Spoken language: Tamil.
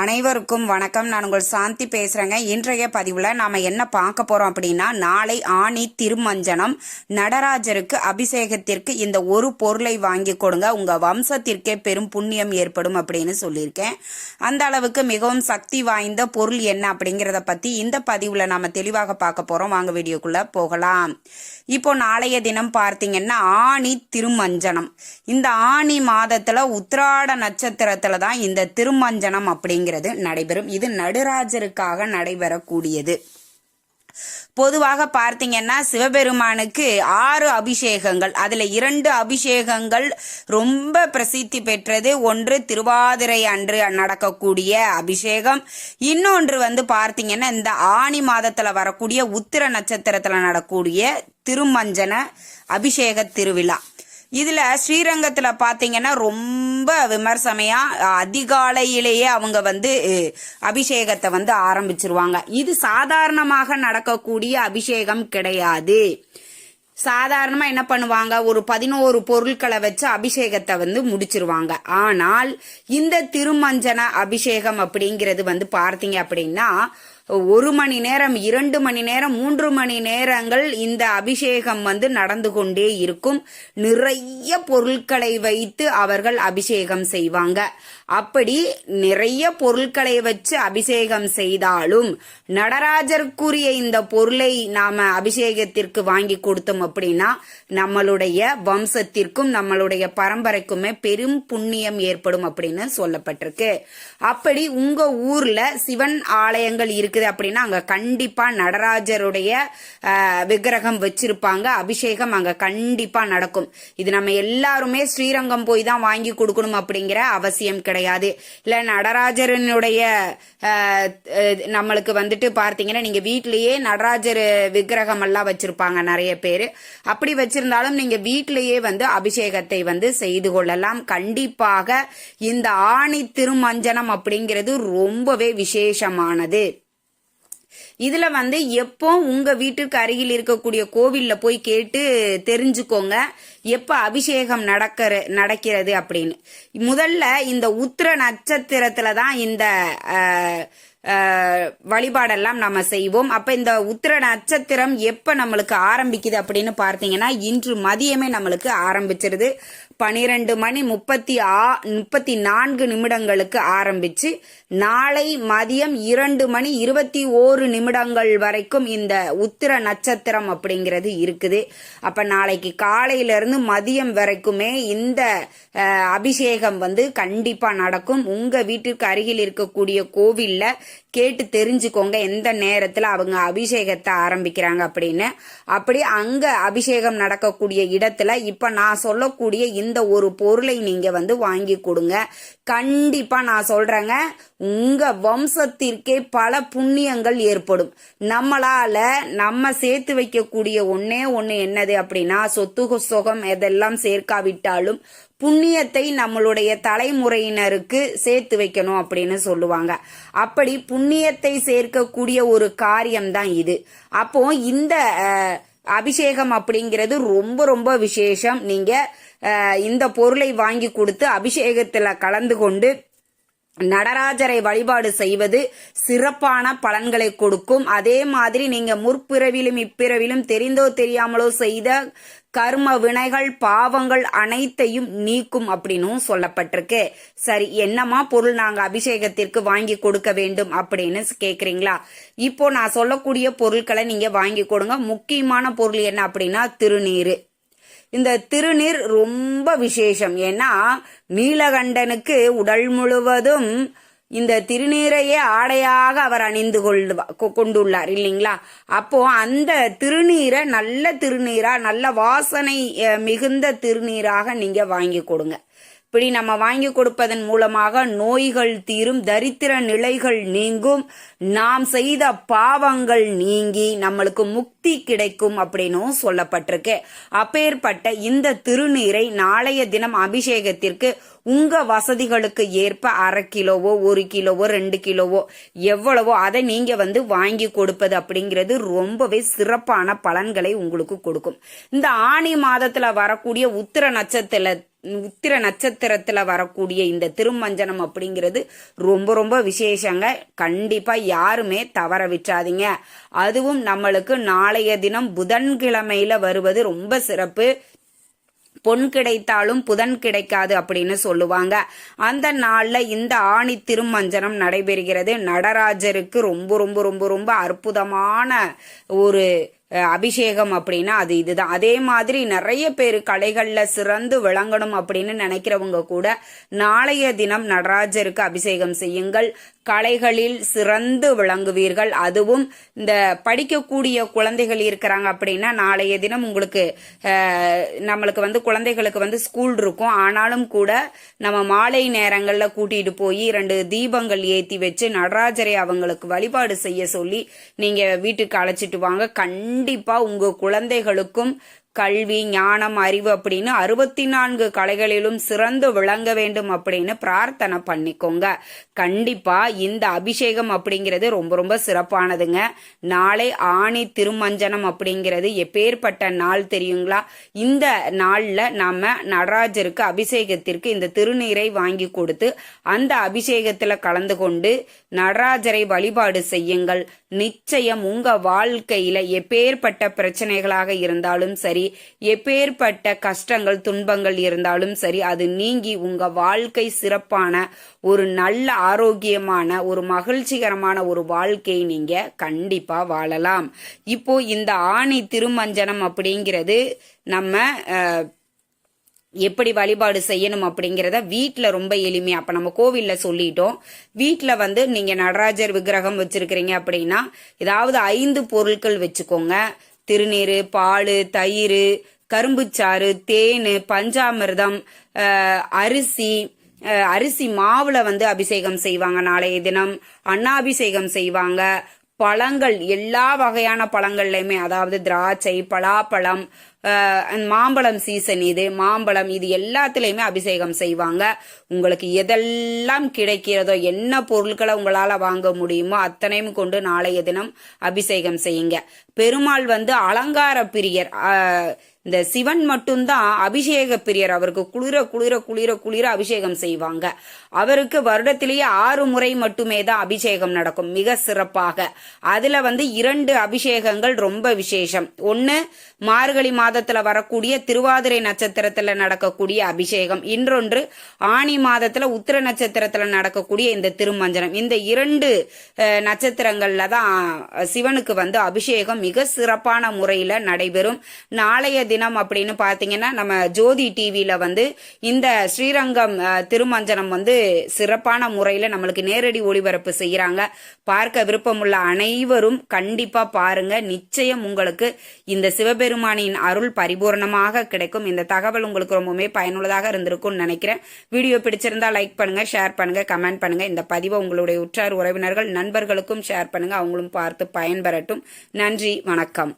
அனைவருக்கும் வணக்கம். நான் உங்கள் சாந்தி பேசுகிறேங்க இன்றைய பதிவில் நாம் என்ன பார்க்க போகிறோம் அப்படின்னா நாளை ஆணி திருமஞ்சனம். நடராஜருக்கு அபிஷேகத்திற்கு இந்த ஒரு பொருளை வாங்கி கொடுங்க. உங்கள் வம்சத்திற்கே பெரும் புண்ணியம் ஏற்படும் அப்படின்னு சொல்லியிருக்கேன். அந்த அளவுக்கு மிகவும் சக்தி வாய்ந்த பொருள் என்ன அப்படிங்கிறத பற்றி இந்த பதிவில் நாம் தெளிவாக பார்க்க போகிறோம் வாங்க வீடியோக்குள்ளே போகலாம். இப்போ நாளைய தினம் பார்த்தீங்கன்னா ஆணி திருமஞ்சனம். இந்த ஆணி மாதத்தில் உத்திராட நட்சத்திரத்தில் தான் இந்த திருமஞ்சனம் அப்படிங்கிறது நடைபெறும். இது நடுராஜருக்காக நடைபெறக்கூடியது. பொதுவாக பார்த்தீங்கன்னா சிவபெருமானுக்கு ஆறு அபிஷேகங்கள். அதில் இரண்டு அபிஷேகங்கள் ரொம்ப பிரசித்தி பெற்றது. ஒன்று திருவாதிரை அன்று நடக்கக்கூடிய அபிஷேகம். இன்னொன்று வந்து பார்த்தீங்கன்னா இந்த ஆணி மாதத்தில் வரக்கூடிய உத்திர நட்சத்திரத்தில் நடக்கக்கூடிய திருமஞ்சன அபிஷேக திருவிழா. இதில் ஸ்ரீரங்கத்தில் பார்த்தீங்கன்னா ரொம்ப விமர்சமையாக அதிகாலையிலேயே அவங்க வந்து அபிஷேகத்தை வந்து ஆரம்பிச்சிருவாங்க. இது சாதாரணமாக நடக்கக்கூடிய அபிஷேகம் கிடையாது. சாதாரணமாக என்ன பண்ணுவாங்க? ஒரு பதினோரு பொருட்களை வச்சு அபிஷேகத்தை வந்து முடிச்சிருவாங்க. ஆனால் இந்த திருமஞ்சன அபிஷேகம் அப்படிங்கிறது வந்து பார்த்தீங்க அப்படின்னா ஒரு மணி நேரம் இரண்டு மணி நேரம் மூன்று மணி நேரங்கள் இந்த அபிஷேகம் வந்து நடந்து கொண்டே இருக்கும். நிறைய பொருட்களை வைத்து அவர்கள் அபிஷேகம் செய்வாங்க. அப்படி நிறைய பொருட்களை வச்சு அபிஷேகம் செய்தாலும் நடராஜருக்குரிய இந்த பொருளை நாம அபிஷேகத்திற்கு வாங்கி கொடுத்தோம் அப்படின்னா நம்மளுடைய வம்சத்திற்கும் நம்மளுடைய பரம்பரைக்குமே பெரும் புண்ணியம் ஏற்படும் அப்படின்னு சொல்லப்பட்டிருக்கு. அப்படி உங்க ஊர்ல சிவன் ஆலயங்கள் இருக்குது அப்படின்னா அங்க கண்டிப்பா நடராஜருடைய விக்கிரகம் வச்சிருப்பாங்க. அபிஷேகம் அங்க கண்டிப்பா நடக்கும். இது நம்ம எல்லாருமே ஸ்ரீரங்கம் போய் தான் வாங்கி கொடுக்கணும் அப்படிங்கிற அவசியம் கிடையாது. இல்ல நடராஜரனுடைய நம்மளுக்கு வந்துட்டு பார்த்தீங்கன்னா நீங்க வீட்லயே நடராஜர் விக்கிரகம் எல்லாம் வச்சிருப்பாங்க நிறைய பேர். அப்படி வச்சிருந்தாலும் நீங்க வீட்லயே வந்து அபிஷேகத்தை வந்து செய்து கொள்ளலாம். கண்டிப்பாக இந்த ஆணி திருமஞ்சனம் அப்படிங்கிறது ரொம்பவே விசேஷமானது. இதுல வந்து எப்போ உங்க வீட்டுக்கு அருகில் இருக்கக்கூடிய கோவில்ல போய் கேட்டு தெரிஞ்சுக்கோங்க. எப்ப அபிஷேகம் நடக்கிற நடக்கிறது அப்படின்னு. முதல்ல இந்த உத்திர நட்சத்திரத்துல தான் இந்த வழிபாடெல்லாம் நம்ம செய்வோம். அப்ப இந்த உத்திர நட்சத்திரம் எப்ப நம்மளுக்கு ஆரம்பிக்குது அப்படின்னு பார்த்தீங்கன்னா இன்று மதியமே நம்மளுக்கு ஆரம்பிச்சிருது. பனிரெண்டு மணி முப்பத்தி ஆ முப்பத்தி நான்கு நிமிடங்களுக்கு ஆரம்பிச்சு நாளை மதியம் இரண்டு மணி இருபத்தி ஓரு நிமிடங்கள் வரைக்கும் இந்த உத்திர நட்சத்திரம் அப்படிங்கிறது இருக்குது. அப்ப நாளைக்கு காலையில இருந்து மதியம் வரைக்குமே இந்த அபிஷேகம் வந்து கண்டிப்பா நடக்கும். உங்க வீட்டுக்கு அருகில் இருக்கக்கூடிய கோவில்ல கேட்டு தெரிஞ்சுக்கோங்க எந்த நேரத்தில் அவங்க அபிஷேகத்தை ஆரம்பிக்கிறாங்க அப்படின்னு. அப்படி அங்கே அபிஷேகம் நடக்கக்கூடிய இடத்துல இப்போ நான் சொல்லக்கூடிய இந்த ஒரு பொருளை நீங்கள் வந்து வாங்கி கொடுங்க. கண்டிப்பாக நான் சொல்கிறேங்க உங்கள் வம்சத்திற்கே பல புண்ணியங்கள் ஏற்படும். நம்மளால் நம்ம சேர்த்து வைக்கக்கூடிய ஒன்றே ஒன்று என்னது அப்படின்னா சொத்து சுகம் இதெல்லாம் சேர்க்காவிட்டாலும் புண்ணியத்தை நம்மளுடைய தலைமுறையினருக்கு சேர்த்து வைக்கணும் அப்படின்னு சொல்லுவாங்க. அப்படி புண்ணியத்தை சேர்க்கக்கூடிய ஒரு காரியம்தான் இது. அப்போ இந்த அபிஷேகம் அப்படிங்கிறது ரொம்ப ரொம்ப விசேஷம். நீங்க இந்த பொருளை வாங்கி கொடுத்து அபிஷேகத்துல கலந்து கொண்டு நடராஜரை வழிபாடு செய்வது சிறப்பான பலன்களை கொடுக்கும். அதே மாதிரி நீங்க முற்பிறவிலும் இப்பிறவிலும் தெரிந்தோ தெரியாமலோ செய்த கர்ம வினைகள் பாவங்கள் அனைத்தையும் நீக்கும் அப்படின்னும் சொல்லப்பட்டிருக்கு. சரி என்னமா பொருள் நாங்க அபிஷேகத்திற்கு வாங்கி கொடுக்க வேண்டும் அப்படின்னு கேக்குறீங்களா? இப்போ நான் சொல்லக்கூடிய பொருட்களை நீங்க வாங்கி கொடுங்க. முக்கியமான பொருள் என்ன அப்படின்னா திருநீரு. இந்த திருநீர் ரொம்ப விசேஷம். ஏன்னா நீலகண்டனுக்கு உடல் முழுவதும் இந்த திருநீரையே ஆடையாக அவர் அணிந்து கொண்டு கொண்டுள்ளார் இல்லைங்களா? அப்போ அந்த திருநீரை நல்ல திருநீரா நல்ல வாசனை மிகுந்த திருநீராக நீங்க வாங்கி கொடுங்க. இப்படி நம்ம வாங்கி கொடுப்பதன் மூலமாக நோய்கள் தீரும் தரித்திர நிலைகள் நீங்கும். நாம் செய்த பாவங்கள் நீங்கி நம்மளுக்கு முக்தி கிடைக்கும் அப்படின்னும் சொல்லப்பட்டிருக்கு. அப்பேற்பட்ட இந்த திருநீரை நாளைய தினம் அபிஷேகத்திற்கு உங்க வசதிகளுக்கு ஏற்ப அரை கிலோவோ ஒரு கிலோவோ ரெண்டு கிலோவோ எவ்வளவோ அதை நீங்க வந்து வாங்கி கொடுப்பது அப்படிங்கிறது ரொம்பவே சிறப்பான பலன்களை உங்களுக்கு கொடுக்கும். இந்த ஆணி மாதத்துல வரக்கூடிய உத்திர நட்சத்திர உத்திர நட்சத்திரத்தில் வரக்கூடிய இந்த திருமஞ்சனம் அப்படிங்கிறது ரொம்ப ரொம்ப விசேஷங்க. கண்டிப்பாக யாருமே தவற விட்டாதீங்க அதுவும் நம்மளுக்கு நாளைய தினம் புதன்கிழமையில வருவது ரொம்ப சிறப்பு. பொன் கிடைத்தாலும் புதன் கிடைக்காது அப்படின்னு சொல்லுவாங்க. அந்த நாளில் இந்த ஆணி திருமஞ்சனம் நடைபெறுகிறது. நடராஜருக்கு ரொம்ப ரொம்ப ரொம்ப ரொம்ப அற்புதமான ஒரு அபிஷேகம் அப்படின்னா அது இதுதான். அதே மாதிரி நிறைய பேர் கலைகளில் சிறந்து விளங்கணும் அப்படின்னு நினைக்கிறவங்க கூட நாளைய தினம் நடராஜருக்கு அபிஷேகம் செய்யுங்கள். கலைகளில் சிறந்து விளங்குவீர்கள். அதுவும் இந்த படிக்கக்கூடிய குழந்தைகள் இருக்கிறாங்க அப்படின்னா நாளைய தினம் உங்களுக்கு நம்மளுக்கு வந்து குழந்தைகளுக்கு வந்து ஸ்கூல் இருக்கும். ஆனாலும் கூட நம்ம மாலை நேரங்களில் கூட்டிட்டு போய் ரெண்டு தீபங்கள் ஏற்றி வச்சு நடராஜரை அவங்களுக்கு வழிபாடு செய்ய சொல்லி நீங்கள் வீட்டுக்கு அழைச்சிட்டு வாங்க. கண்டிப்பா உங்க குழந்தைகளுக்கும் கல்வி ஞானம் அறிவு அப்படின்னு அறுபத்தி நான்கு கலைகளிலும் சிறந்து விளங்க வேண்டும் அப்படின்னு பிரார்த்தனை பண்ணிக்கோங்க. கண்டிப்பா இந்த அபிஷேகம் அப்படிங்கிறது ரொம்ப ரொம்ப சிறப்பானதுங்க. நாளை ஆணி திருமஞ்சனம் அப்படிங்கிறது எப்பேற்பட்ட நாள் தெரியுங்களா? இந்த நாள்ல நாம நடராஜருக்கு அபிஷேகத்திற்கு இந்த திருநீரை வாங்கி கொடுத்து அந்த அபிஷேகத்துல கலந்து கொண்டு நடராஜரை வழிபாடு செய்யுங்கள். நிச்சயம் உங்க வாழ்க்கையில எப்பேற்பட்ட பிரச்சனைகளாக இருந்தாலும் சரி எப்பேற்பட்ட கஷ்டங்கள் துன்பங்கள் இருந்தாலும் சரி அது நீங்கி உங்க வாழ்க்கை சிறப்பான ஒரு நல்ல ஆரோக்கியமான ஒரு மகிழ்ச்சிகரமான ஒரு வாழ்க்கையை நீங்க கண்டிப்பா வாழலாம். இப்போ இந்த ஆணி திருமஞ்சனம் அப்படிங்கிறது நம்ம அஹ், எப்படி வழிபாடு செய்யணும் அப்படிங்கிறத வீட்டில் ரொம்ப எளிமையா அப்போ நம்ம கோவிலில் சொல்லிட்டோம். வீட்டில் வந்து நீங்கள் நடராஜர் விக்கிரகம் வச்சிருக்கிறீங்க அப்படின்னா ஏதாவது ஐந்து பொருட்கள் வச்சுக்கோங்க. திருநீர் பால் தயிர் கரும்புச்சாறு தேன் பஞ்சாமிர்தம் அரிசி அரிசி மாவுல வந்து அபிஷேகம் செய்வாங்க நாளைய தினம். அன்னாபிஷேகம் செய்வாங்க. பழங்கள் எல்லா வகையான பழங்கள்லையுமே அதாவது திராட்சை பலாப்பழம் மாம்பழம் சீசன் இது மாம்பழம் இது எல்லாத்துலேயுமே அபிஷேகம் செய்வாங்க. உங்களுக்கு எதெல்லாம் கிடைக்கிறதோ என்ன பொருட்களை உங்களால் வாங்க முடியுமோ அத்தனையும் கொண்டு நாளைய தினம் அபிஷேகம் செய்யுங்க. பெருமாள் வந்து அலங்கார பிரியர் இந்த சிவன் மட்டும்தான் அபிஷேக பிரியர். அவருக்கு குளிர குளிர குளிர குளிர அபிஷேகம் செய்வாங்க. அவருக்கு வருடத்திலேயே ஆறு முறை மட்டுமே தான் அபிஷேகம் நடக்கும். மிக சிறப்பாக. அதுல வந்து இரண்டு அபிஷேகங்கள் ரொம்ப விசேஷம். ஒன்னு மார்கழி மாதத்துல வரக்கூடிய திருவாதிரை நட்சத்திரத்துல நடக்கக்கூடிய அபிஷேகம். இன்னொன்று ஆனி மாதத்துல உத்திர நட்சத்திரத்துல நடக்கக்கூடிய இந்த திருமஞ்சனம். இந்த இரண்டு நட்சத்திரங்கள்ல தான் சிவனுக்கு வந்து அபிஷேகம் மிக சிறப்பான முறையில நடைபெறும். நாளைய தினம் அப்படின்னு பார்த்தீங்கன்னா நம்ம ஜோதி டிவியில் வந்து இந்த ஸ்ரீரங்கம் திருமஞ்சனம் வந்து சிறப்பான முறையில் நம்மளுக்கு நேரடி ஒளிபரப்பு செய்கிறாங்க பார்க்க விருப்பமுள்ள அனைவரும் கண்டிப்பாக பாருங்க. நிச்சயம் உங்களுக்கு இந்த சிவபெருமானின் அருள் பரிபூர்ணமாக கிடைக்கும். இந்த தகவல் உங்களுக்கு ரொம்பவுமே பயனுள்ளதாக இருந்திருக்கும்னு நினைக்கிறேன். வீடியோ பிடிச்சிருந்தா லைக் பண்ணுங்க ஷேர் பண்ணுங்க கமெண்ட் பண்ணுங்க. இந்த பதிவை உங்களுடைய உற்றார் உறவினர்கள் நண்பர்களுக்கும் ஷேர் பண்ணுங்க. அவங்களும் பார்த்து பயன்பெறட்டும். நன்றி வணக்கம்.